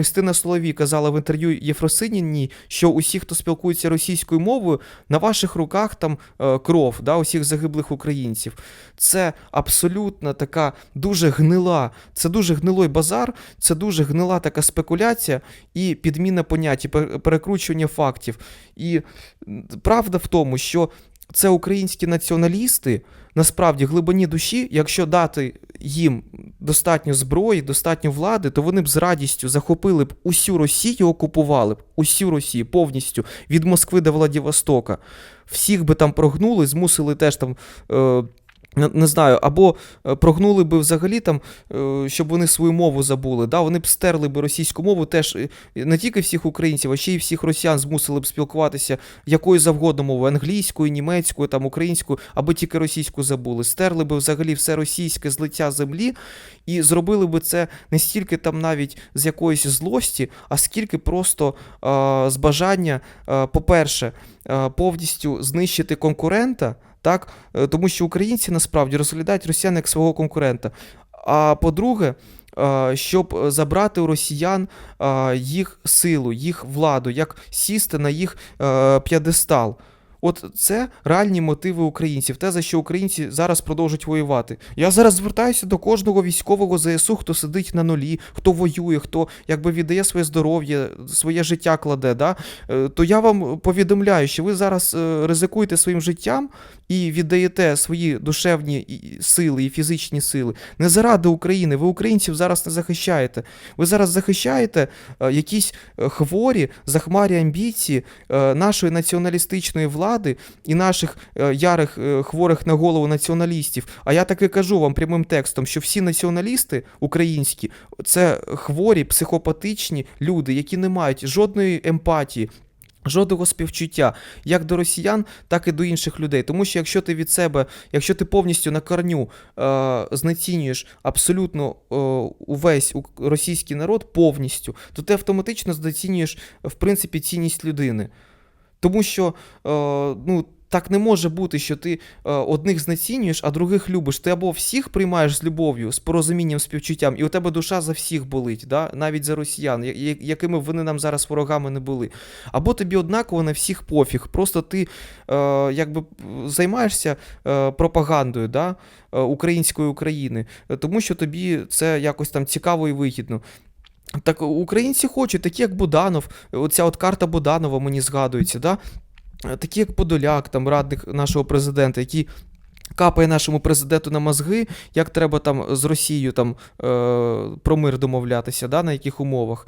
Христина Соловій казала в інтерв'ю Єфросиніній, що усі, хто спілкується російською мовою, на ваших руках там е, кров, да, усіх загиблих українців. Це абсолютно така дуже гнила, це дуже гнилой базар, це дуже гнила така спекуляція і підміна понять, і перекручування фактів. І правда в тому, що це українські націоналісти, насправді, глибині душі, якщо дати їм достатньо зброї, достатньо влади, то вони б з радістю захопили б усю Росію, окупували б усю Росію повністю від Москви до Владивостока. Всіх би там прогнули, змусили теж там. Е- не- знаю, або е, прогнули би взагалі там, е, щоб вони свою мову забули. Да? Вони б стерли би російську мову теж е, не тільки всіх українців, а ще й всіх росіян змусили б спілкуватися якою завгодно мовою, англійською, німецькою, там, українською, або тільки російську забули. Стерли би взагалі все російське з лиця землі і зробили би це не стільки там навіть з якоїсь злості, а скільки просто е, з бажання, е, по-перше, е, повністю знищити конкурента. Так, Е, тому що українці насправді розглядають росіян як свого конкурента. А по-друге, е, щоб забрати у росіян е, їх силу, їх владу, як сісти на їх п'єдестал. От це реальні мотиви українців, те, за що українці зараз продовжують воювати. Я зараз звертаюся до кожного військового ЗСУ, хто сидить на нулі, хто воює, хто якби віддає своє здоров'я, своє життя кладе. Да? Е, То я вам повідомляю, що ви зараз е, ризикуєте своїм життям і віддаєте свої душевні сили і фізичні сили не заради України. Ви українців зараз не захищаєте. Ви зараз захищаєте е, якісь хворі, захмарі амбіції нашої націоналістичної влади і наших е, ярих е, хворих на голову націоналістів. А я таки кажу вам прямим текстом, що всі націоналісти українські це хворі, психопатичні люди, які не мають жодної емпатії. Жодного співчуття як до росіян, так і до інших людей. Тому що якщо ти від себе, якщо ти повністю на корню е, знецінюєш абсолютно е, увесь російський народ повністю, то ти автоматично знецінюєш в принципі цінність людини. Тому що е, ну, так не може бути, що ти е, одних знецінюєш, а других любиш. Ти або всіх приймаєш з любов'ю, з порозумінням, співчуттям, і у тебе душа за всіх болить, да? навіть за росіян, якими вони нам зараз ворогами не були. Або тобі однаково на всіх пофіг. Просто ти е, якби займаєшся е, пропагандою да? української України, тому що тобі це якось там цікаво і вигідно. Так українці хочуть, такі як Буданов, оця от карта Буданова мені згадується, да? Такі як Подоляк, там радник нашого президента, який капає нашому президенту на мозги, як треба там з Росією там, е, про мир домовлятися, да? на яких умовах.